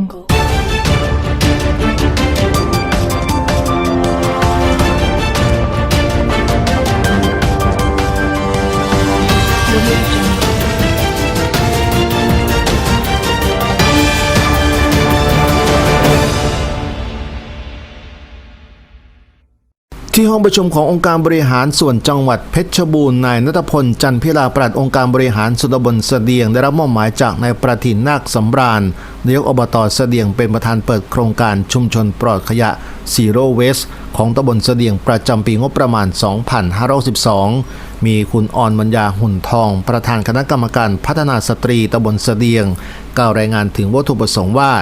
jungle. ที่ห้องประชุมขององค์การบริหารส่วนจังหวัดเพชรบูรณ์นายนัทพลจันพิลาปลัดองค์การบริหารส่วนตำบลเสดียง ได้รับมอบหมายจากนายประทินนาคสำราญนายกอบตเสดียงเป็นประธานเปิดโครงการชุมชนปลอดขยะ Zero Waste ของตำบลเสดียงประจำปีงบประมาณ 2512 มีคุณอ่อนมัญญาหุ่นทอง ประธานคณะกรรมการพัฒนาสตรีตำบลเสดียง กล่าวรายงานถึงวัตถุประสงค์ว่า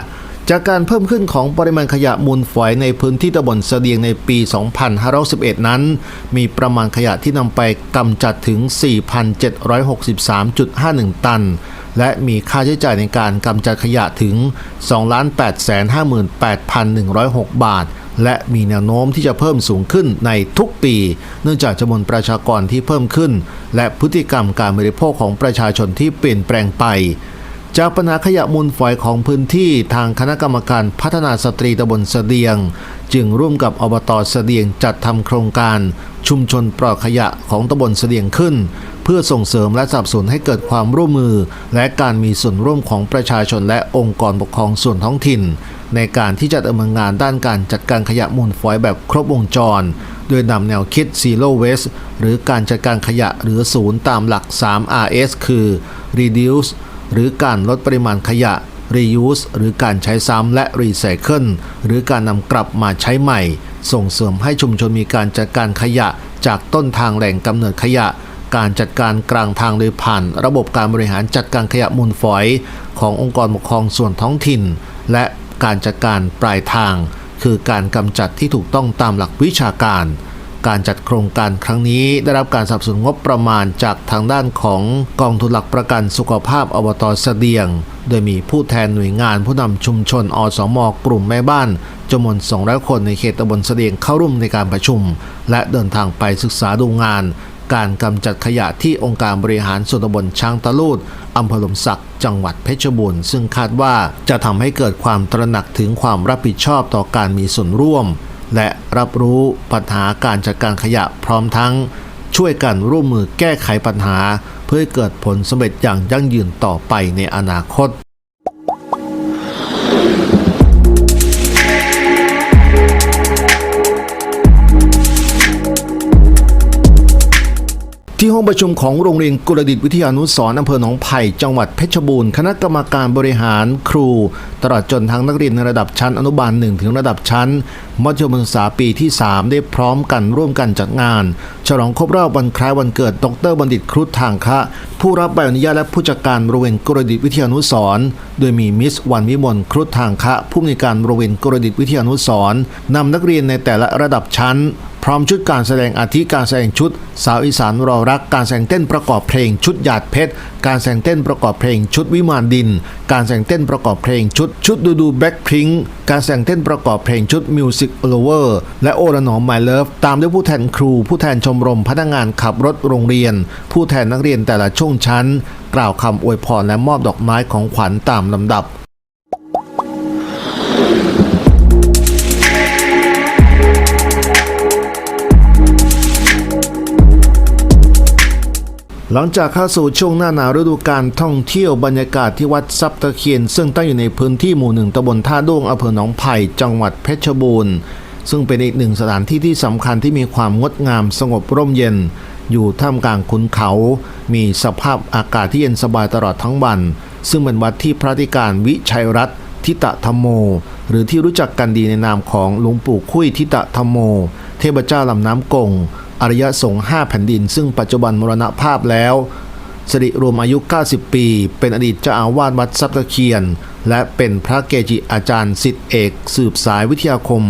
จากการเพิ่มขึ้นของปริมาณขยะมูลฝอยในพื้นที่ตำบลเสดียงในปี 2511 นั้น มีประมาณขยะที่นำไปกำจัดถึง 4,763.51 ตัน และมีค่าใช้จ่ายในการกำจัดขยะถึง 2,858,106 บาท และมีแนวโน้มที่จะเพิ่มสูงขึ้นในทุกปี เนื่องจากจำนวนประชากรที่เพิ่มขึ้น และพฤติกรรมการบริโภคของประชาชนที่เปลี่ยนแปลงไป จากปัญหาขยะมูลฝอยของพื้นที่ทางคณะกรรมการพัฒนาสตรีตำบลเสดียง จึงร่วมกับอบตเสดียงจัดทำโครงการ ชุมชนปลอดขยะของตำบลเสดียงขึ้น เพื่อส่งเสริมและสนับสนุนให้เกิดความร่วมมือ และการมีส่วนร่วมของประชาชนและองค์กรปกครองส่วนท้องถิ่น ในการที่จะดำเนินงานด้านการจัดการขยะมูลฝอยแบบครบวงจร โดยนำแนวคิด Zero Waste หรือการจัดการขยะหรือศูนย์ตามหลัก 3RS คือ Reduce หรือการลดปริมาณขยะ reuse หรือการใช้ซ้ำและ recycle หรือการนำกลับมาใช้ใหม่ ส่งเสริมให้ชุมชนมีการจัดการขยะจากต้นทางแหล่งกำเนิดขยะ การจัดการกลางทางโดยผ่าน ระบบการบริหารจัดการขยะมูลฝอย ขององค์กรปกครองส่วนท้องถิ่น และการจัดการปลายทาง คือการกำจัดที่ถูกต้องตามหลักวิชาการ การจัดโครงการครั้งนี้ได้รับการสนับสนุนงบประมาณจากทางด้านของกองทุนหลักประกันสุขภาพอบตเสดียง โดยมีผู้แทนหน่วยงานผู้นำชุมชนอสมกลุ่มแม่บ้านจำนวน 200 คนในเขตตำบลเสดียงเข้าร่วมในการประชุม และเดินทางไปศึกษาดูงาน การกำจัดขยะที่องค์การบริหารส่วนตำบลช้างตะลูดอำเภอหลมสักจังหวัดเพชรบูรณ์ซึ่งคาดว่าจะทำให้เกิดความตระหนักถึงความรับผิดชอบต่อการมีส่วนร่วม และรับรู้ปัญหาการจัดการขยะพร้อมทั้ง ช่วยกันร่วมมือแก้ไขปัญหา เพื่อให้เกิดผลสำเร็จอย่างยั่งยืนต่อไปในอนาคต ที่ห้องประชุมของโรงเรียนกุลดิตวิทยานุสรณ์อำเภอหนองไผ่จังหวัดเพชรบูรณ์คณะกรรมการบริหารครู ตลอดจนทั้งนักเรียนในระดับชั้นอนุบาล1ถึงระดับชั้น มัธยมศึกษาปีที่ 3 ได้พร้อมกันร่วมกันจัดงาน ฉลองครบรอบวันคล้ายวันเกิดดรบัณฑิตครุฑทางคะ ผู้รับใบอนุญาตและผู้จัดการโรงเรียนกุลดิตวิทยานุสรณ์โดยมีมิสวันวิมลครุฑทางคะ ผู้อำนวยการโรงเรียนกุลดิตวิทยานุสรณ์นำนักเรียนในแต่ละระดับชั้น พร้อมชุดการแสดงอาทิการแสดงชุด สาวอีสานรอรัก การแสดงเต้นประกอบเพลงชุดหยาดเพชร การแสดงเต้นประกอบเพลงชุดวิมานดิน การแสดงเต้นประกอบเพลงชุดชุดดูดูแบล็คพิงการแสดงเต้นประกอบเพลงชุดมิวสิกโลเวอร์และโอละหนอมไมเลิฟตามด้วยผู้แทนครู ผู้แทนชมรมพนักงานขับรถโรงเรียน ผู้แทนนักเรียนแต่ละช่วงชั้น กล่าวคำอวยพรและมอบดอกไม้ของขวัญตามลำดับ หลังจากเข้าสู่ช่วงหน้าหนาวฤดูการท่องเที่ยวบรรยากาศที่วัดซับตะเคียน ซึ่งตั้งอยู่ในพื้นที่หมู่หนึ่งตำบลท่าด้วงอำเภอหนองไผ่จังหวัดเพชรบูรณ์ ซึ่งเป็นอีกหนึ่งสถานที่ที่สำคัญที่มีความงดงามสงบร่มเย็น อยู่ท่ามกลางขุนเขา มีสภาพอากาศที่เย็นสบายตลอดทั้งวัน ซึ่งเป็นวัดที่พระธิการวิชัยรัตน์ทิตะธรรมโม หรือที่รู้จักกันดีในนามของหลวงปู่คุ้ยทิตะธรรมโม เทพเจ้าลำน้ำกง อริยสงฆ์ห้าแผ่นดิน ซึ่งปัจจุบันมรณภาพแล้วสิริรวมอายุ 90 ปี เป็นอดีตเจ้าอาวาสวัดซับตะเคียน และเป็นพระเกจิอาจารย์สิทธิเอก สืบสายวิทยาคม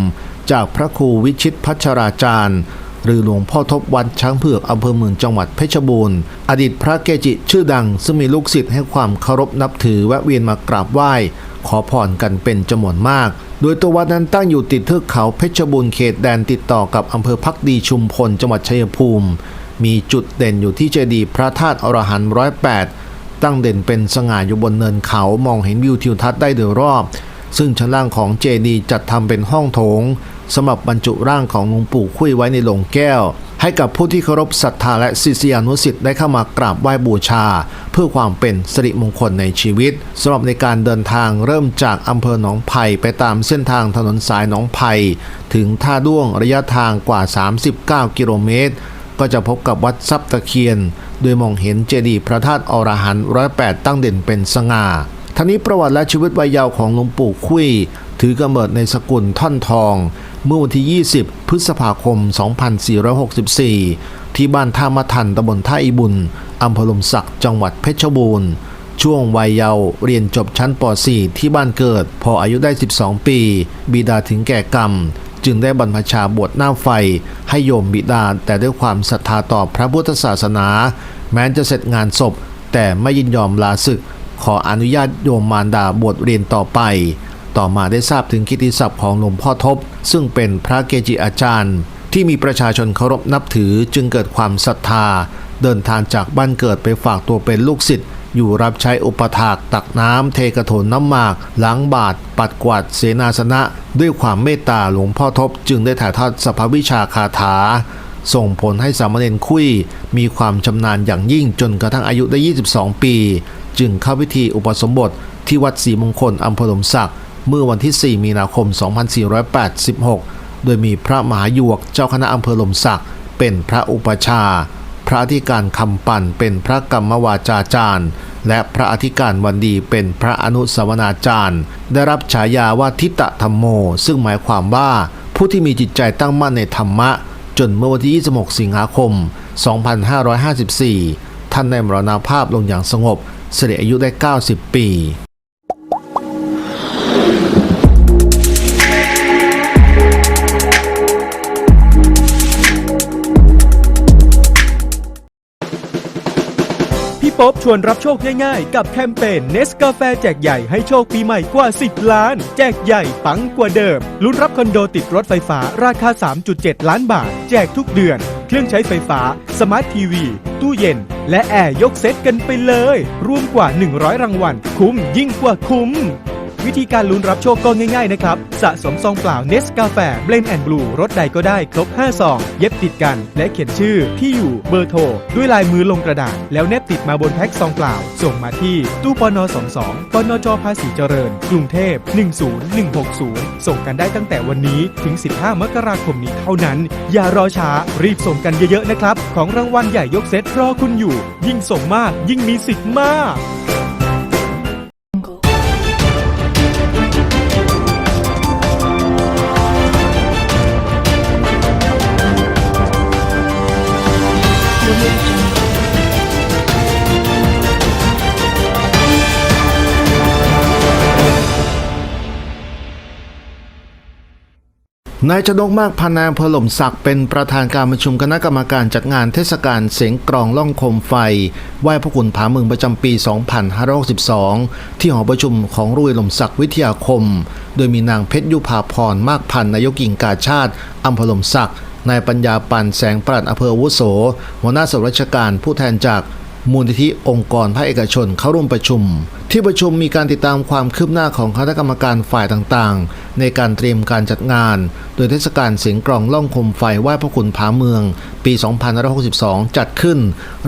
จากพระครูวิชิตพัชราจารย์ หรือหลวงพ่อทบวัดช้างเผือกอำเภอเมืองจังหวัดเพชรบูรณ์อดีตพระเกจิชื่อดัง ซึ่งมีลูกศิษย์ให้ความเคารพนับถือแวะเวียนมากราบไหว้ ขอพรกันเป็นจำนวนมาก โดยตัววัดนั้นตั้งอยู่ติดเทือกเขาเพชรบูรณ์เขตแดนติดต่อกับอำเภอพักดีชุมพลจังหวัดชัยภูมิ มีจุดเด่นอยู่ที่เจดีย์พระธาตุอรหันต์ร้อยแปดตั้งเด่นเป็นสง่าอยู่บนเนินเขามองเห็นวิวทิวทัศน์ได้โดยรอบ ซึ่งชั้นล่างของเจดีย์จัดทำเป็นห้องโถงสำหรับบรรจุร่างของหลวงปู่คุ้ยไว้ในโลงแก้ว ให้กับผู้ที่เคารพศรัทธาและศิษยานุสิษย์ได้เข้ามากราบไหว้บูชา เพื่อความเป็นสิริมงคลในชีวิตสำหรับในการเดินทางเริ่มจากอำเภอหนองไผ่ไปตามเส้นทางถนนสายหนองไผ่ถึงท่าด้วงระยะทางกว่า 39 กิโลเมตรก็จะพบกับวัดทรัพย์ตะเคียน โดยมองเห็นเจดีย์พระธาตุอรหันต์ร้อยแปดตั้งเด่นเป็นสง่าทั้งนี้ประวัติและชีวิตวัยเยาว์ของหลวงปู่คุย ถือกำเนิดในสกุลท่อนทอง เมื่อวันที่ 20 พฤษภาคม 2464 ที่บ้านท่ามะทันตำบลท่าอีบุญอำเภอลมศักดิ์จังหวัดเพชรบูรณ์ ช่วงวัยเยาว์เรียนจบชั้นป .4 ที่บ้านเกิด พออายุได้ 12 ปี บิดาถึงแก่กรรม จึงได้บรรพชาบวชหน้าไฟ ให้โยมบิดาแต่ด้วยความศรัทธาต่อพระพุทธศาสนา แม้จะเสร็จงานศพ แต่ไม่ยินยอมลาศึก ขออนุญาตโยมมารดาบวชเรียนต่อไป ต่อมาได้ทราบถึงกิติศัพท์ของหลวงพ่อทบ ซึ่งเป็นพระเกจิอาจารย์ ที่มีประชาชนเคารพนับถือจึงเกิดความศรัทธา เดินทางจากบ้านเกิดไปฝากตัวเป็นลูกศิษย์อยู่รับใช้อุปถากตักน้ำเทกระโถนน้ำหมากล้างบาท ปัดกวาดเสนาสนะ ด้วยความเมตตาหลวงพ่อทบ จึงได้ถ่ายทอดสภาวิชาคาถา ส่งผลให้สามเณรคุยมีความชำนาญอย่างยิ่งจนกระทั่งอายุได้ 22 ปี จึงเข้าพิธีอุปสมบทที่วัดศรีมงคลอำเภอหลมศักดิ์ เมื่อวันที่ 4 มีนาคม 2486 โดยมีพระมหาหยวกเจ้าคณะอำเภอลมศักดิ์เป็นพระอุปชา พระอธิการคำปั่นเป็นพระกรรมวาจาจารย์ และพระอธิการวันดีเป็นพระอนุสาวนาจารย์ ได้รับฉายาว่าทิตะธรรมโม ซึ่งหมายความว่าผู้ที่มีจิตใจตั้งมั่นในธรรมะ จนเมื่อวันที่ 26 สิงหาคม 2554 ท่านได้มรณภาพลงอย่างสงบ เสด็จอายุได้ 90 ปี่ป๊บชวนรับโชคง่ายๆ กับแคมเปญเนสกาแฟแจกใหญ่ให้โชคปีใหม่กว่า 10 ล้าน แจกใหญ่ปังกว่าเดิม ลุ้นรับคอนโดติดรถไฟฟ้าราคา 3.7 ล้านบาท แจกทุกเดือน เครื่องใช้ไฟฟ้า สมาร์ททีวี ตู้เย็น และแอร์ยกเซตกันไปเลย รวมกว่า 100 รางวัล คุ้มยิ่งกว่าคุ้ม วิธีการลุ้นรับโชคก็ง่ายๆนะครับ สะสมซองเปล่าเนสกาแฟเบลนแอนด์บลูรสใดก็ได้ครบ 5 ซอง เย็บติดกัน และเขียนชื่อ ที่อยู่เบอร์โทร ด้วยลายมือลงกระดาษ แล้วแนบติดมาบนแพ็คซองเปล่า ส่งมาที่ตู้ปน22ปนจภาษีเจริญ กรุงเทพ 10160 ส่งกันได้ตั้งแต่วันนี้ถึง 15 มกราคมนี้เท่านั้น อย่ารอช้ารีบส่งกันเยอะๆนะครับ ของรางวัลใหญ่ยกเซตรอคุณอยู่ ยิ่งส่งมากยิ่งมีสิทธิ์มาก นายจดกมากพานามพลมศักดิ์เป็นประธานการประชุมคณะกรรมการจัดงานเทศกาลเสียงกรองล่องคมไฟ ไหว้พระคุณผาเมืองประจำปี 2562 ที่หอประชุมของรุ่ยลมศักดิ์วิทยาคม โดยมีนางเพชรยุภาพรมากพันนายกิ่งกาชาติอำเภอลมศักดิ์นายปัญญาปันแสงปรัดอำเภอวุโส หัวหน้าส่วนราชการผู้แทนจาก มูลนิธิองค์กรภาคเอกชนเข้าร่วมประชุม ที่ประชุมมีการติดตามความคืบหน้าของคณะกรรมการฝ่ายต่างๆ ในการเตรียมการจัดงาน โดยเทศกาลเสียงกลองล่องคมไฟไหว้พระคุณผาเมือง ปี 2562 จัดขึ้น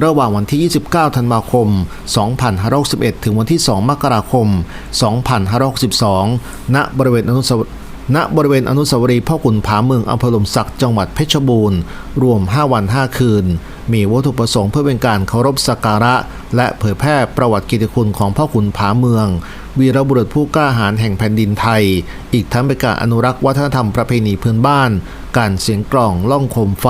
ระหว่างวันที่ 29 ธันวาคม 2561 ถึงวันที่ 2 มกราคม 2562 ณ บริเวณอนุสาวรีย์ณบริเวณอนุสาวรีย์พ่อขุนผาเมืองอำเภอลมศักดิ์จังหวัดเพชรบูรณ์ รวม 5 วัน 5 คืน มีวัตถุประสงค์เพื่อเป็นการเคารพสักการะ และเผยแพร่ประวัติกิตติคุณของพ่อขุนผาเมือง วีรบุรุษผู้กล้าหาญแห่งแผ่นดินไทย อีกทั้งเป็นการอนุรักษ์วัฒนธรรมประเพณีพื้นบ้าน การเสียงกลองล่องโคมไฟ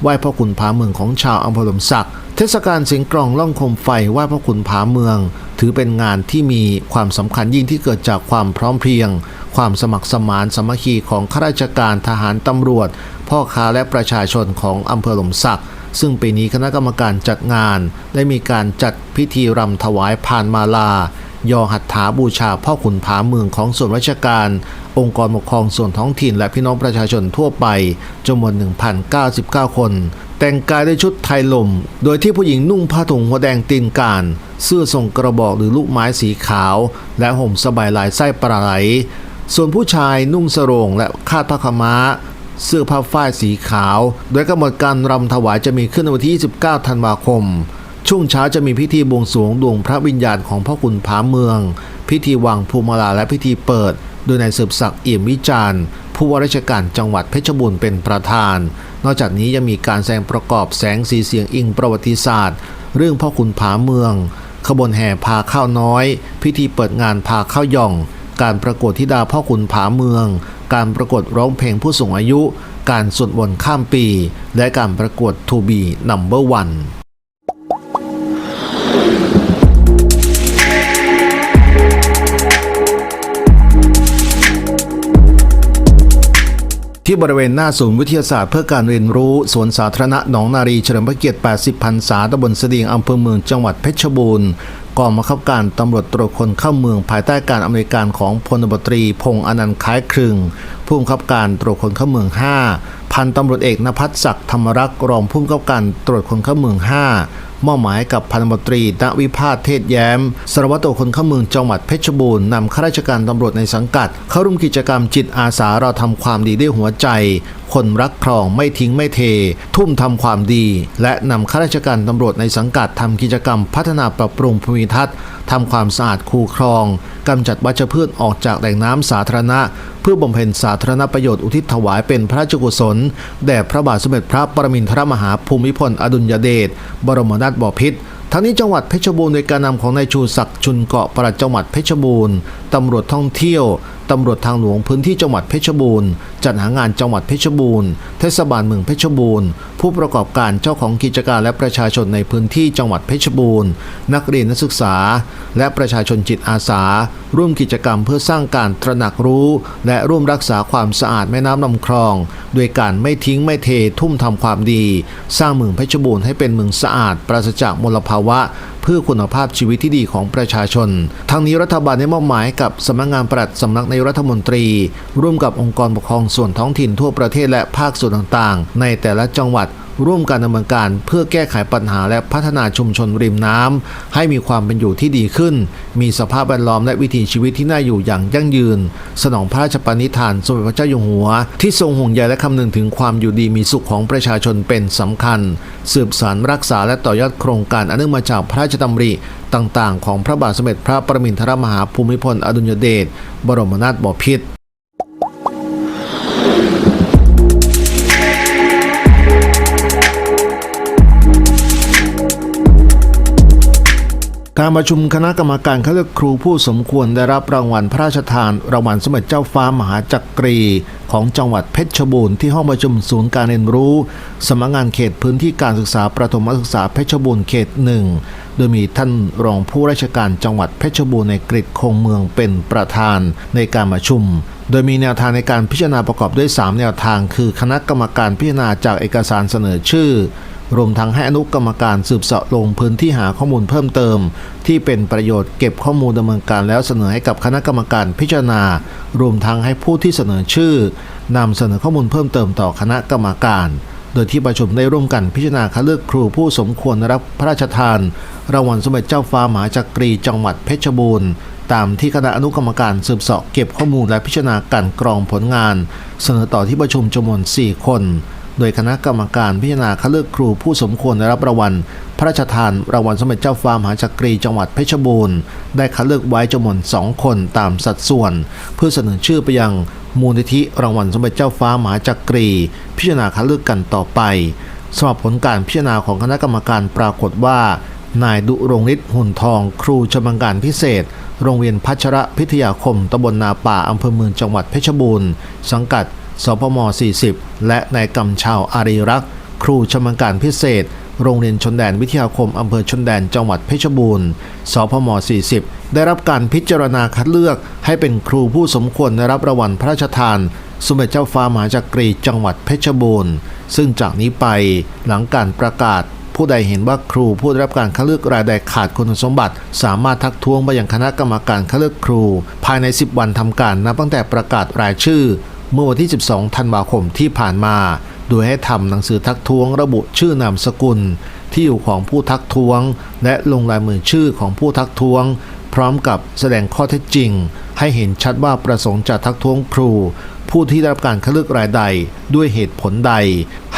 ไหว้พ่อขุนผาเมืองของชาวอำเภอหลมศักดิ์เทศกาลเสียงกลองล่องโคมไฟไหว้พระคุณผาเมือง ถือเป็นงานที่มีความสำคัญยิ่งที่เกิดจากความพร้อมเพรียง ความสมัครสมานสมัคคีของข้าราชการทหารตำรวจ พ่อค้าและประชาชนของอำเภอหลมศักดิ์ ซึ่งปีนี้คณะกรรมการจัดงาน ได้มีการจัดพิธีรำถวายพานมาลายอหัตถาบูชาพ่อขุนผาเมืองของส่วนราชการ องค์กรปกครองส่วนท้องถิ่นและพี่น้องประชาชนทั่วไปจำนวน 1,099 คน แต่งกายด้วยชุดไทยลม โดยที่ผู้หญิงนุ่งผ้าถุงหัวแดงตีนการ เสื้อทรงกระบอกหรือลูกไม้สีขาว และห่มสบายลายไส้ปลาไหล ส่วนผู้ชายนุ่งสรงและคาดผ้าขาวม้า เสื้อผ้าฝ้ายสีขาว โดยกำหนดการรำถวายจะมีขึ้นในวันที่ 29 ธันวาคม ช่วงเช้าจะมีพิธีบวงสรวงดวงพระวิญญาณของพ่อขุนผาเมือง พิธีวางภูมิลาและพิธีเปิด โดยนายสืบศักดิ์เอี่ยมวิจารณ์ผู้ว่าราชการจังหวัดเพชรบูรณ์เป็นประธาน นอกจากนี้ยังมีการแสดงประกอบแสงสีเสียงอิงประวัติศาสตร์ เรื่องพ่อขุนผาเมือง ขบวนแห่พาข้าวน้อย พิธีเปิดงานพาข้าวย่อง การประกวดธิดาพ่อขุนผาเมือง การประกวดร้องเพลงผู้สูงอายุ การสวดมนต์ข้ามปี และการประกวดทูบีนัมเบอร์วันที่บริเวณหน้าศูนย์วิทยาศาสตร์เพื่อการเรียนรู้สวนสาธารณะหนองนารีเฉลิมพระเกียรติ 80 พรรษาตำบลเสดียงอำเภอเมืองจังหวัดเพชรบูรณ์ กองบังคับการตำรวจตรวจคนเข้าเมืองภายใต้การอำนวยการของพลตบตรี พงษ์อนันต์คล้ายครึงผู้บังคับการตรวจคนเข้าเมือง 5 พันตำรวจเอกนภัสศักดิ์ธรรมรักษ์รองผู้บังคับการตรวจคนเข้าเมือง 5 มอบหมายกับพันตำรวจตรีณวิพาสเทศแย้มสารวัตรตรวจคนเข้าเมืองจังหวัดเพชรบูรณ์นำข้าราชการตำรวจในสังกัด เข้าร่วมกิจกรรมจิตอาสาเราทำความดีด้วยหัวใจ คนรักครองไม่ทิ้งไม่เท ทุ่มทำความดี และนำข้าราชการตำรวจในสังกัดทำกิจกรรมพัฒนาปรับปรุงภูมิทัศน์ทำความสะอาดคูคลองกำจัดวัชพืชออกจากแหล่งน้ำสาธารณะ เพื่อบำเพ็ญสาธารณประโยชน์อุทิศถวายเป็นพระราชกุศลแด่พระบาทสมเด็จพระปรมินทรมหาภูมิพลอดุลยเดชบรมนาถบ่อพิษทั้งนี้จังหวัดเพชรบูรณ์โดยการนำของนายชูศักดิ์ชุนเกาะปลัดจังหวัดเพชรบูรณ์ตำรวจท่องเที่ยวตำรวจทางหลวงพื้นที่จังหวัดเพชรบูรณ์จัดหางานจังหวัดเพชรบูรณ์เทศบาลเมืองเพชรบูรณ์ผู้ประกอบการเจ้าของกิจการและประชาชนในพื้นที่จังหวัดเพชรบูรณ์นักเรียนนักศึกษา และประชาชนจิตอาสา ร่วมกิจกรรมเพื่อสร้างการตระหนักรู้ และร่วมรักษาความสะอาดแม่น้ำลำคลองโดยการไม่ทิ้งไม่เททุ่มทำความดี สร้างเมืองเพชรบูรณ์ให้เป็นเมืองสะอาดปราศจากมลภาวะ เพื่อคุณภาพชีวิตที่ดีของประชาชน ทั้งนี้รัฐบาลได้มอบหมายกับสำนักงานปลัดสำนักนายรัฐมนตรี ร่วมกับองค์กรปกครองส่วนท้องถิ่นทั่วประเทศและภาคส่วนต่างๆ ในแต่ละจังหวัดร่วมกันดำเนินการเพื่อแก้ไขปัญหาและพัฒนาชุมชนริมน้ำให้มีความเป็นอยู่ที่ดีขึ้น มีสภาพแวดล้อมและวิถีชีวิตที่น่าอยู่อย่างยั่งยืน สนองพระราชปณิธานสมเด็จพระเจ้าอยู่หัว ที่ทรงห่วงใยและคำนึงถึงความอยู่ดีมีสุขของประชาชนเป็นสำคัญ สืบสานรักษาและต่อยอดโครงการอันเนื่องมาจากพระราชดำริต่างๆ ของพระบาทสมเด็จพระปรมินทรมหาภูมิพลอดุลยเดชบรมนาถบพิตร การประชุมคณะกรรมการคัดเลือกครูผู้สมควรได้รับรางวัลพระราชทาน รางวัลสมเด็จเจ้าฟ้ามหาจักรี ของจังหวัดเพชรบูรณ์ที่ห้องประชุมศูนย์การเรียนรู้สำนักงานเขตพื้นที่การศึกษาประถมศึกษาเพชรบูรณ์เขตหนึ่งโดยมีท่านรองผู้ราชการจังหวัดเพชรบูรณ์ในกริคงเมืองเป็นประธานในการประชุม โดยมีแนวทางในการพิจารณาประกอบด้วย 3 แนวทาง คือคณะกรรมการพิจารณาจากเอกสารเสนอชื่อ รวมทั้งให้อนุกรรมการสืบเสาะลงพื้นที่หาข้อมูลเพิ่มเติม ที่เป็นประโยชน์เก็บข้อมูลดำเนินการแล้วเสนอให้กับคณะกรรมการพิจารณา รวมทั้งให้ผู้ที่เสนอชื่อนำเสนอข้อมูลเพิ่มเติมต่อคณะกรรมการ โดยที่ประชุมได้ร่วมกันพิจารณาคัดเลือกครูผู้สมควรรับพระราชทาน รางวัลสมเด็จเจ้าฟ้ามหาจักรีจังหวัดเพชรบูรณ์ตามที่คณะอนุกรรมการสืบเสาะเก็บข้อมูลและพิจารณาการกรองผลงาน เสนอต่อที่ประชุมจำนวน 4 คน โดยคณะกรรมการพิจารณาคัดเลือกครูผู้สมควรได้รับรางวัลพระราชทานรางวัลสมเด็จเจ้าฟ้ามหาจักรีจังหวัดเพชรบูรณ์ ได้คัดเลือกไว้จำนวน2คนตามสัดส่วน เพื่อเสนอชื่อไปยังมูลนิธิรางวัลสมเด็จเจ้าฟ้ามหาจักรี พิจารณาคัดเลือกกันต่อไปสำหรับผลการพิจารณาของคณะกรรมการปรากฏว่า นายดุรงฤทธิ์หุ่นทอง ครูชำนาญการพิเศษ โรงเรียนพัชระพิทยาคมตำบลนาป่าอำเภอเมืองจังหวัดเพชรบูรณ์ สังกัด สพม 40 และนายกำชาวอารีรักษ์ ครูชำนาญการพิเศษ โรงเรียนชนแดนวิทยาคมอำเภอชนแดนจังหวัดเพชรบูรณ์ สพม 40 ได้รับการพิจารณาคัดเลือกให้เป็นครูผู้สมควรได้รับรางวัลพระราชทาน สมเด็จเจ้าฟ้ามหาจักรีจังหวัดเพชรบูรณ์ ซึ่งจากนี้ไปหลังการประกาศผู้ใดเห็นว่าครูผู้ได้รับการคัดเลือกรายใดขาดคุณสมบัติ สามารถทักท้วงไปยังคณะกรรมการคัดเลือกครู ภายใน 10 วันทำการนับตั้งแต่ประกาศรายชื่อ เมื่อวันที่ 12 ธันวาคมที่ผ่านมา โดยให้ทำหนังสือทักท้วงระบุชื่อนามสกุล ที่อยู่ของผู้ทักท้วง และลงลายมือชื่อของผู้ทักท้วง พร้อมกับแสดงข้อเท็จจริง ให้ให้เห็นชัดว่าประสงค์จะทักท้วงครู ผู้ที่ได้รับการคัดเลือกรายใด ด้วยเหตุผลใด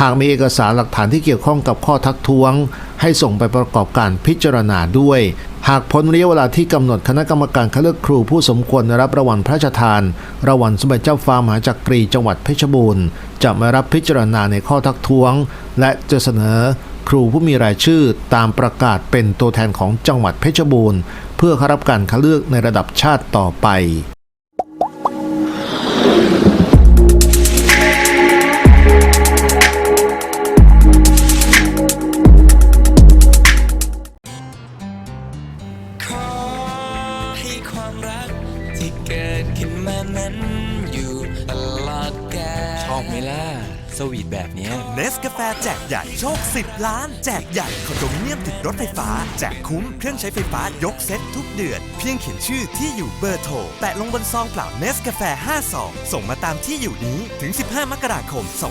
หากมีเอกสารหลักฐานที่เกี่ยวข้องกับข้อทักท้วง ให้ส่งไปประกอบการพิจารณาด้วย หากพ้นระยะเวลาที่กำหนดคณะกรรมการคัดเลือกครูผู้สมควรรับรางวัลพระราชทานรางวัลสมเด็จเจ้าฟ้ามหาจักรีจังหวัดเพชรบูรณ์ จะมารับพิจารณาในข้อทักท้วง และจะเสนอครูผู้มีรายชื่อตามประกาศเป็นตัวแทนของจังหวัดเพชรบูรณ์ เพื่อเข้ารับการคัดเลือกในระดับชาติต่อไป แจกคุ้มเครื่องใช้ไฟฟ้ายกเซ็ตทุกเดือน เพียงเขียนชื่อที่อยู่เบอร์โทร แปะลงบนซองเปล่าเนสกาแฟ5ซองส่งมาตามที่อยู่นี้ถึง 15 มกราคม 2562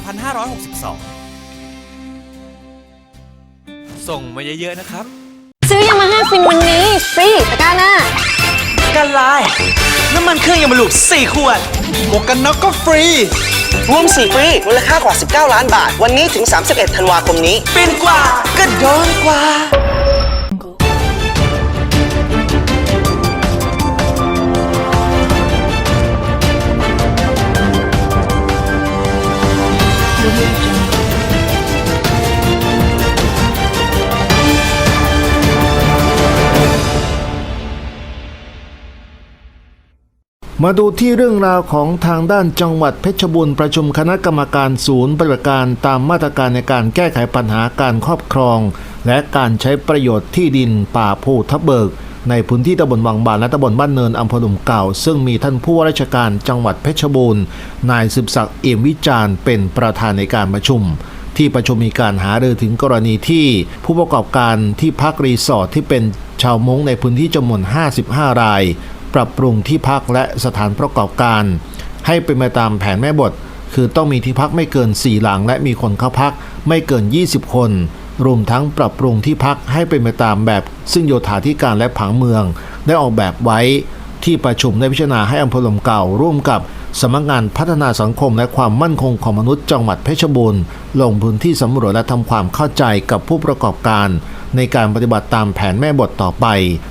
ส่งมาเยอะๆนะครับ ซื้อยามาฮ่าฟินวันนี้ฟรีตะกร้าหน้ากันลายน้ำมันเครื่องยามาลูก4ขวดหมวกกันน็อกก็ฟรีรวม4ฟรีมูลค่ากว่า 19 ล้านบาท วันนี้ถึง 31 ธันวาคมนี้ เป็นกว่า ก็โดนกว่า มาดูที่เรื่องราวของทางด้านจังหวัดเพชรบูรณ์ประชุมคณะกรรมการศูนย์ปฏิบัติการตามมาตรการในการแก้ไขปัญหาการครอบครอง และการใช้ประโยชน์ที่ดินป่าภูทับเบิก ในพื้นที่ตำบลวังบานและตำบลบ้านเนินอำเภอหนุ่มเก่า ซึ่งมีท่านผู้ว่าราชการจังหวัดเพชรบูรณ์นายสืบศักดิ์เอี่ยมวิจารณ์เป็นประธานในการประชุมที่ประชุมมีการหารือถึงกรณีที่ผู้ประกอบการที่พักรีสอร์ทที่เป็นชาวมงในพื้นที่จำนวน 55 ราย ปรับปรุงที่พักและสถานประกอบการ ให้เป็นไปตามแผนแม่บท คือต้องมีที่พักไม่เกิน 4 หลัง และมีคนเข้าพักไม่เกิน 20 คน รวมทั้งปรับปรุงที่พักให้เป็นไปตามแบบ ซึ่งโยธาธิการและผังเมือง ได้ออกแบบไว้ที่ประชุมได้พิจารณาให้อำเภอลมเก่าร่วมกับ สำนักงานพัฒนาสังคมและความมั่นคงของมนุษย์จังหวัดเพชรบูรณ์ ลงพื้นที่สำรวจและทำความเข้าใจกับผู้ประกอบการ ในการปฏิบัติตามแผนแม่บทต่อไป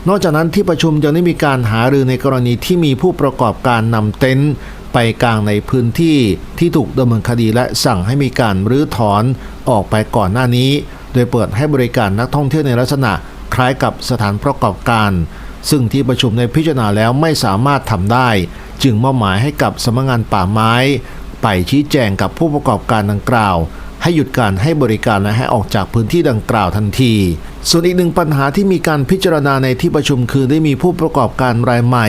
นอกจากนั้นที่ประชุมยังได้มีการหารือในกรณีที่มีผู้ประกอบการนำเต็นท์ไปกลางในพื้นที่ที่ถูกดำเนินคดีและสั่งให้มีการรื้อถอนออกไปก่อนหน้านี้ โดยเปิดให้บริการนักท่องเที่ยวในลักษณะคล้ายกับสถานประกอบการ ซึ่งที่ประชุมในพิจารณาแล้วไม่สามารถทำได้ จึงมอบหมายให้กับสำนักงานป่าไม้ ไปชี้แจงกับผู้ประกอบการดังกล่าว ให้หยุดการให้บริการและให้ออกจากพื้นที่ดังกล่าวทันที ส่วนอีกหนึ่งปัญหาที่มีการพิจารณาในที่ประชุมคือได้มีผู้ประกอบการรายใหม่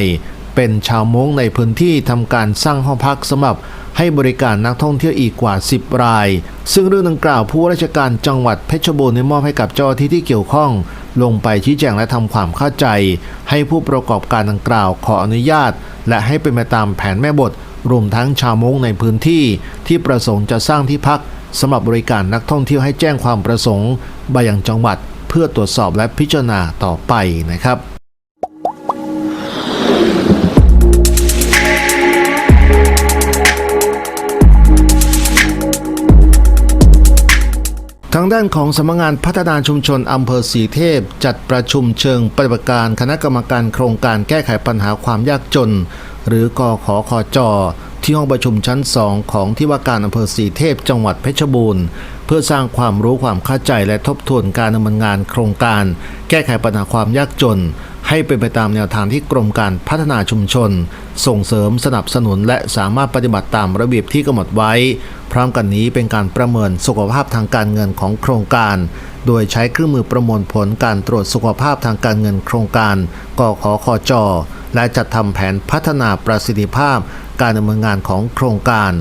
เป็นชาวม้งในพื้นที่ทำการสร้างห้องพักสำหรับให้บริการนักท่องเที่ยวอีกกว่า 10 ราย ซึ่งเรื่องดังกล่าวผู้ราชการจังหวัดเพชรบูรณ์ได้มอบให้กับเจ้าหน้าที่ที่เกี่ยวข้อง ลงไปชี้แจงและทำความเข้าใจ ให้ผู้ประกอบการดังกล่าวขออนุญาต และให้เป็นไปตามแผนแม่บท รวมทั้งชาวม้งในพื้นที่ ที่ประสงค์จะสร้างที่พักสำหรับบริการนักท่องเที่ยวให้แจ้งความประสงค์ไปยังจังหวัด เพื่อตรวจสอบและพิจารณาต่อไปนะครับ ทางด้านของสำนักงานพัฒนาชุมชนอำเภอสีเทพ จัดประชุมเชิงปฏิบัติการคณะกรรมการโครงการแก้ไขปัญหาความยากจน หรือกอขอคอจอที่ห้องประชุมชั้น 2 ของที่ว่าการอำเภอสีเทพจังหวัดเพชรบูรณ์เพื่อสร้างความรู้ความเข้าใจและทบทวนการดำเนินงานโครงการ แก้ไขปัญหาความยากจน ให้เป็นไปตามแนวทางที่กรมการพัฒนาชุมชน ส่งเสริมสนับสนุนและสามารถปฏิบัติตามระเบียบที่กำหนดไว้ พร้อมกันนี้เป็นการประเมินสุขภาพทางการเงินของโครงการ โดยใช้เครื่องมือประมวลผลการตรวจสุขภาพทางการเงินโครงการกขคจและจัดทำแผนพัฒนาประสิทธิภาพ การดำเนินงานของโครงการ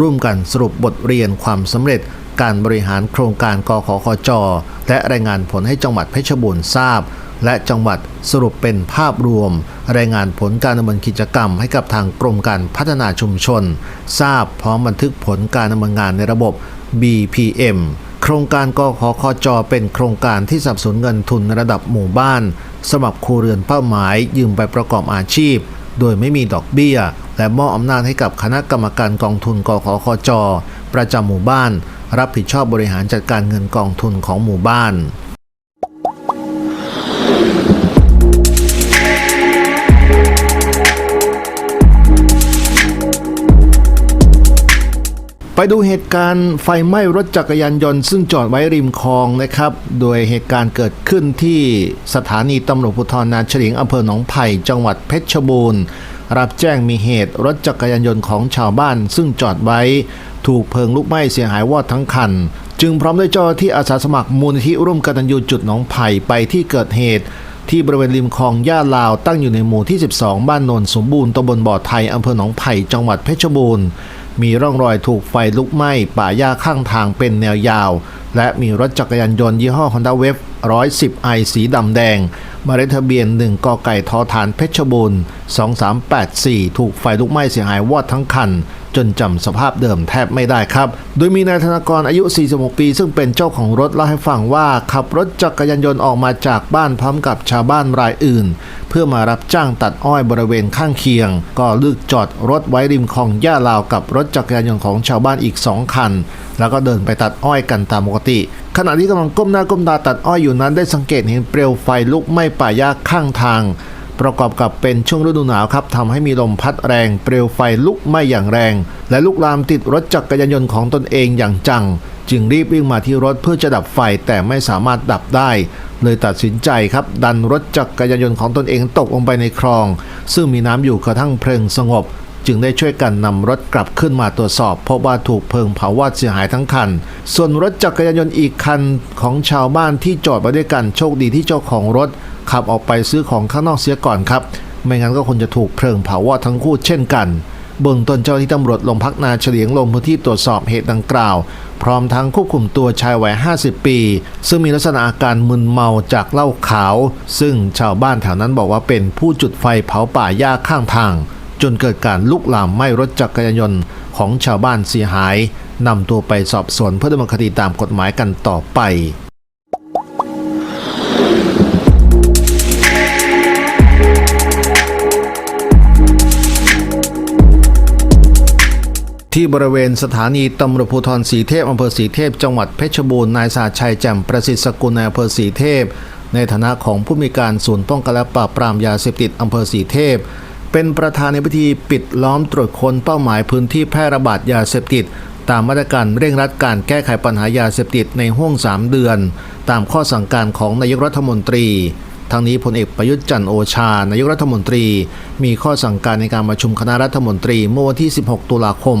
ร่วมกันสรุปบทเรียนความสำเร็จการบริหารโครงการกขคจ และรายงานผลให้จังหวัดเพชรบูรณ์ทราบ และจังหวัดสรุปเป็นภาพรวม รายงานผลการดำเนินกิจกรรมให้กับทางกรมการพัฒนาชุมชน ทราบพร้อมบันทึกผลการดำเนินงานในระบบ BPM โครงการกขคจเป็นโครงการที่สนับสนุนเงินทุนระดับหมู่บ้านสำหรับครัวเรือนเป้าหมายยืมไปประกอบอาชีพ โดยไม่มีดอกเบี้ย และมอบอำนาจให้กับคณะกรรมการกองทุนกขคจประจำหมู่บ้าน รับผิดชอบบริหารจัดการเงินกองทุนของหมู่บ้าน ไปดูเหตุการณ์ไฟไหม้รถจักรยานยนต์ซึ่งจอดไว้ริมคลองนะครับ โดยเหตุการณ์เกิดขึ้นที่สถานีตำรวจภูธรนาเฉลียงอำเภอหนองไผ่จังหวัดเพชรบูรณ์ รับแจ้งมีเหตุรถจักรยานยนต์ของชาวบ้าน ซึ่งจอดไว้ ถูกเพลิงลุกไหม้เสียหายวอดทั้งคัน จึงพร้อมด้วยเจ้าที่อาสาสมัครมูลนิธิร่วมกตัญญูจุดหนองไผ่ไปที่เกิดเหตุที่บริเวณริมคลองย่าลาวตั้งอยู่ในหมู่ที่ 12 บ้านโนนสมบูรณ์ตำบลบ่อไทยอำเภอหนองไผ่จังหวัดเพชรบูรณ์ มีร่องรอยถูกไฟลุกไหม้ป่าหญ้าข้างทางเป็นแนวยาว และมีรถจักรยานยนต์ยี่ห้อ Honda w a v 110 i สีดำแดงมาเลขทะเบียน 1 กไก่ทอฐานเพชรบูรณ์ 2384 ถูกไฟลุกไหม้เสียหายวอดทั้งคัน จนจำสภาพเดิมแทบไม่ได้ครับ โดยมีนายธนากรอายุ 46 ปี ซึ่งเป็นเจ้าของรถเล่าให้ฟังว่าขับรถจักรยานยนต์ออกมาจากบ้านพร้อมกับชาวบ้านรายอื่น เพื่อมารับจ้างตัดอ้อยบริเวณข้างเคียง ก็เลือกจอดรถไว้ริมคลองย่าลาวกับรถจักรยานยนต์ของชาวบ้านอีก 2 คัน แล้วก็เดินไปตัดอ้อยกันตามปกติ ขณะที่กำลังก้มหน้าก้มตาตัดอ้อยอยู่นั้นได้สังเกตเห็นเปลวไฟลุกไหม้ป่าหญ้าข้างทาง ประกอบกับเป็นช่วงฤดูหนาวครับทำให้มีลมพัดแรง เปลวไฟลุกไหม้อย่างแรง และลุกลามติดรถจักรยานยนต์ของตนเองอย่างจัง จึงรีบวิ่งมาที่รถเพื่อจะดับไฟแต่ไม่สามารถดับได้ เลยตัดสินใจครับ ดันรถจักรยานยนต์ของตนเองตกลงไปในคลอง ซึ่งมีน้ำอยู่กระทั่งเพลิงสงบ จึงได้ช่วยกันนำรถกลับขึ้นมาตรวจสอบ พบว่าถูกเพลิงเผาวอดเสียหายทั้งคัน ส่วนรถจักรยานยนต์อีกคันของชาวบ้านที่จอดไว้ด้วยกันโชคดีที่เจ้าของรถ ขับออกไปซื้อของข้างนอกเสียก่อนครับ ไม่งั้นก็คงจะถูกเพลิงเผาวอดทั้งคู่เช่นกันเบื้องต้นเจ้าที่ตำรวจโรงพักนาเฉลียงลงพื้นที่ตรวจสอบเหตุดังกล่าว พร้อมทั้งควบคุมตัวชายวัย 50 ปี ซึ่งมีลักษณะอาการมึนเมาจากเหล้าขาว ซึ่งชาวบ้านแถวนั้นบอกว่าเป็นผู้จุดไฟเผาป่าหญ้าข้างทาง จนเกิดการลุกลามไหม้รถจักรยานยนต์ของชาวบ้านเสียหายนำตัวไปสอบสวนเพื่อดำเนินคดีตามกฎหมายกันต่อไปที่บริเวณสถานีตำรวจภูธรสีเทพอำเภอสีเทพ จังหวัดเพชรบูรณ์นายสาชัยแจ่มประสิทธิ์สกุลในอำเภอสีเทพ ในฐานะของผู้มีการศูนย์ป้องกันและปราบปรามยาเสพติดอำเภอสีเทพ เป็นประธานในพิธีปิดล้อมตรวจคนเป้าหมายพื้นที่แพร่ระบาดยาเสพติด ตามมาตรการเร่งรัดการแก้ไขปัญหายาเสพติดในห่วง 3 เดือน ตามข้อสั่งการของนายกรัฐมนตรีทั้งนี้พลเอกประยุทธ์จันทร์โอชา นายกรัฐมนตรี มีข้อสั่งการในการประชุมคณะรัฐมนตรีเมื่อวันที่ 16 ตุลาคม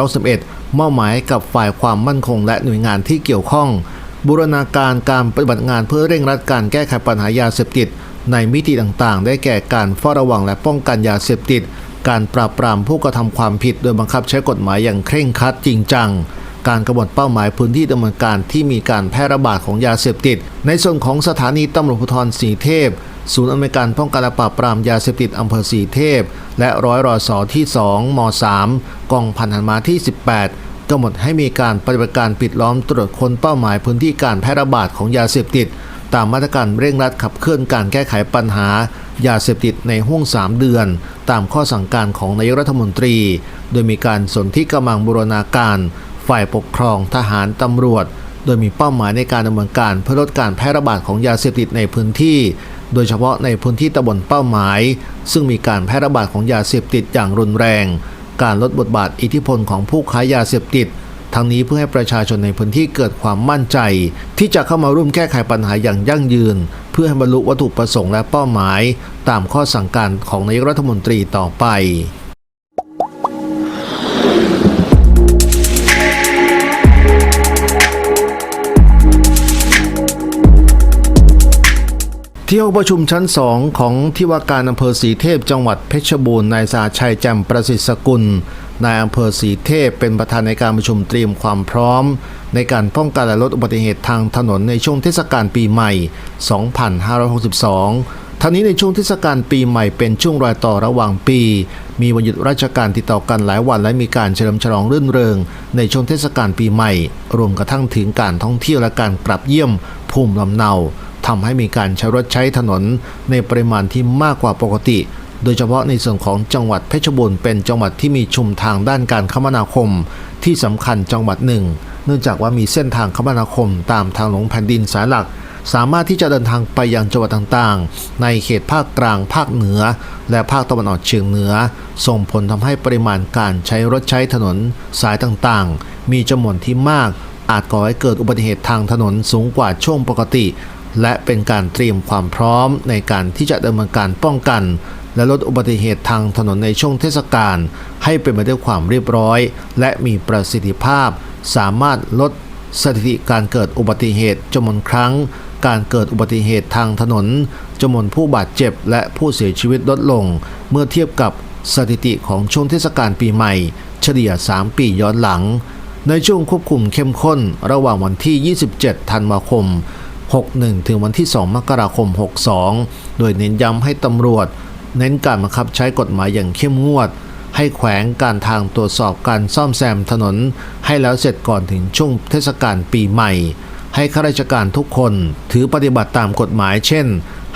2511มอบหมายกับฝ่ายความมั่นคงและหน่วยงานที่เกี่ยวข้อง บูรณาการการปฏิบัติงานเพื่อเร่งรัดการแก้ไขปัญหายาเสพติด ในมิติต่างๆ ได้แก่การเฝ้าระวังและป้องกันยาเสพติด การปราบปรามผู้กระทำความผิดโดยบังคับใช้กฎหมายอย่างเคร่งครัดจริงจังการกำหนดเป้าหมายพื้นที่ดำเนินการที่มีการแพร่ระบาดของยาเสพติด ในส่วนของสถานีตำรวจภูธรสีเทพ ศูนย์อำนวยการป้องกันและปราบปรามยาเสพติดอำเภอสีเทพ และร้อยรอสอที่ 2ม3กองพันหันมาที่ 18กำหนดให้มีการปฏิบัติการปิดล้อมตรวจค้นเป้าหมายพื้นที่การแพร่ระบาดของยาเสพติด ตามมาตรการเร่งรัดขับเคลื่อนการแก้ไขปัญหายาเสพติดในห่วง 3 เดือน ตามข้อสั่งการของนายกรัฐมนตรี โดยมีการสนที่กำลังบูรณาการ ฝ่ายปกครองทหารตำรวจ โดยมีเป้าหมายในการดำเนินการเพื่อลดการแพร่ระบาดของยาเสพติดในพื้นที่ โดยเฉพาะในพื้นที่ตำบลเป้าหมาย ซึ่งมีการแพร่ระบาดของยาเสพติดอย่างรุนแรง การลดบทบาทอิทธิพลของผู้ค้ายาเสพติด ทั้งนี้เพื่อให้ประชาชนในพื้นที่เกิดความมั่นใจ ที่จะเข้ามาร่วมแก้ไขปัญหาอย่างยั่งยืน เพื่อให้บรรลุวัตถุประสงค์และเป้าหมาย ตามข้อสั่งการของนายกรัฐมนตรีต่อไป ที่ห้องประชุมชั้น2ของที่ว่าการอำเภอสีเทพจังหวัดเพชรบูรณ์นายสาชัยแจ่มประสิทธิ์สกุลนายอำเภอสีเทพเป็นประธานในการประชุมเตรียมความพร้อม ในการป้องกันและลดอุบัติเหตุทางถนนในช่วงเทศกาลปีใหม่ 2562 ทั้งนี้ในช่วงเทศกาลปีใหม่เป็นช่วงรอยต่อระหว่างปี มีวันหยุดราชการติดต่อกันหลายวันและมีการเฉลิมฉลองรื่นเริง ในช่วงเทศกาลปีใหม่ รวมกระทั่งถึงการท่องเที่ยวและการกลับเยี่ยมภูมิลำเนา ทำให้มีการใช้รถใช้ถนนในปริมาณที่มากกว่าปกติ โดยเฉพาะในส่วนของจังหวัดเพชรบูรณ์เป็นจังหวัดที่มีชุมทางด้านการคมนาคม ที่สำคัญจังหวัดหนึ่ง เนื่องจากว่ามีเส้นทางคมนาคมตามทางหลวงแผ่นดินสายหลัก สามารถที่จะเดินทางไปยังจังหวัดต่างๆ ในเขตภาคกลางภาคเหนือ และภาคตะวันออกเฉียงเหนือ ส่งผลทำให้ปริมาณการใช้รถใช้ถนนสายต่างๆ มีจำนวนที่มากอาจก่อให้เกิดอุบัติเหตุทางถนนสูงกว่าช่วงปกติ และเป็นการเตรียมความพร้อมในการที่จะดำเนินการป้องกัน และลดอุบัติเหตุทางถนนในช่วงเทศกาลให้เป็นไปด้วยความเรียบร้อย และมีประสิทธิภาพ สามารถลดสถิติการเกิดอุบัติเหตุจำนวนครั้ง การเกิดอุบัติเหตุทางถนนจำนวนผู้บาดเจ็บและผู้เสียชีวิตลดลง เมื่อเทียบกับสถิติของช่วงเทศกาลปีใหม่ เฉลี่ย 3 ปีย้อนหลัง ในช่วงควบคุมเข้มข้นระหว่างวันที่ 27 ธันวาคม 61 ถึงวันที่ 2 มกราคม 62 โดยเน้นย้ำให้ตำรวจ เน้นการบังคับใช้กฎหมายอย่างเข้มงวด ให้แขวงการทางตรวจสอบการซ่อมแซมถนน ให้แล้วเสร็จก่อนถึงช่วงเทศกาลปีใหม่ ให้ข้าราชการทุกคนถือปฏิบัติตามกฎหมายเช่น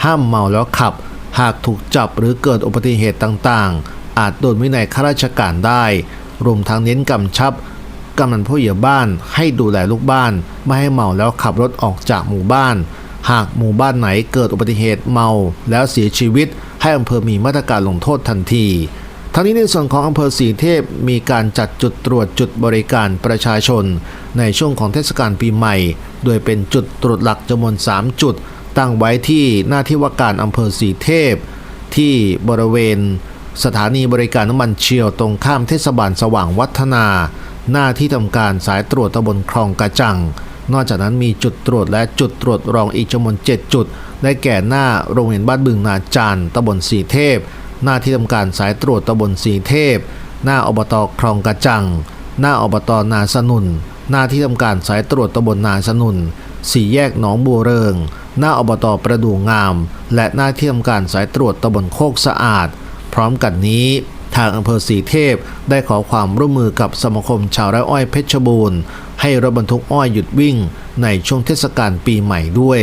ห้ามเมาแล้วขับ หากถูกจับหรือเกิดอุบัติเหตุต่างๆ อาจโดนวินัยข้าราชการได้ รวมทั้งเน้นกำชับ กำนันผู้ใหญ่บ้านให้ดูแลลูกบ้าน ไม่ให้เมาแล้วขับรถออกจากหมู่บ้าน หากหมู่บ้านไหนเกิดอุบัติเหตุเมาแล้วเสียชีวิต ให้อำเภอมีมาตรการลงโทษทันทีทั้งนี้ในส่วนของอำเภอสีเทพมีการจัดจุดตรวจจุดบริการประชาชน ในช่วงของเทศกาลปีใหม่ โดยเป็นจุดตรวจหลักจำนวน 3 จุด ตั้งไว้ที่หน้าที่ว่าการอำเภอสีเทพ ที่บริเวณ สถานีบริการน้ำมันเชียวตรงข้ามเทศบาลสว่างวัฒนา หน้าที่ทำการสายตรวจตำบลคลองกระจัง นอกจากนั้นมีจุดตรวจและจุดตรวจรองอีกจำนวน7จุด ได้แก่หน้าโรงเรียนบ้านบึงนาจารย์ตำบลสีเทพ หน้าที่ทำการสายตรวจตำบลสีเทพ หน้าอบตคลองกระจัง หน้าอบตนาสนุน หน้าที่ทำการสายตรวจตำบลนาสนุนสี่แยกหนองบัวเริง หน้าอบตประดูงาม และหน้าที่ทำการสายตรวจตำบลโคกสะอาด พร้อมกันนี้ ทางอำเภอสีเทพได้ขอความร่วมมือกับสมาคมชาวไร่อ้อยเพชรบูรณ์ ให้รถบรรทุกอ้อยหยุดวิ่งในช่วงเทศกาลปีใหม่ด้วย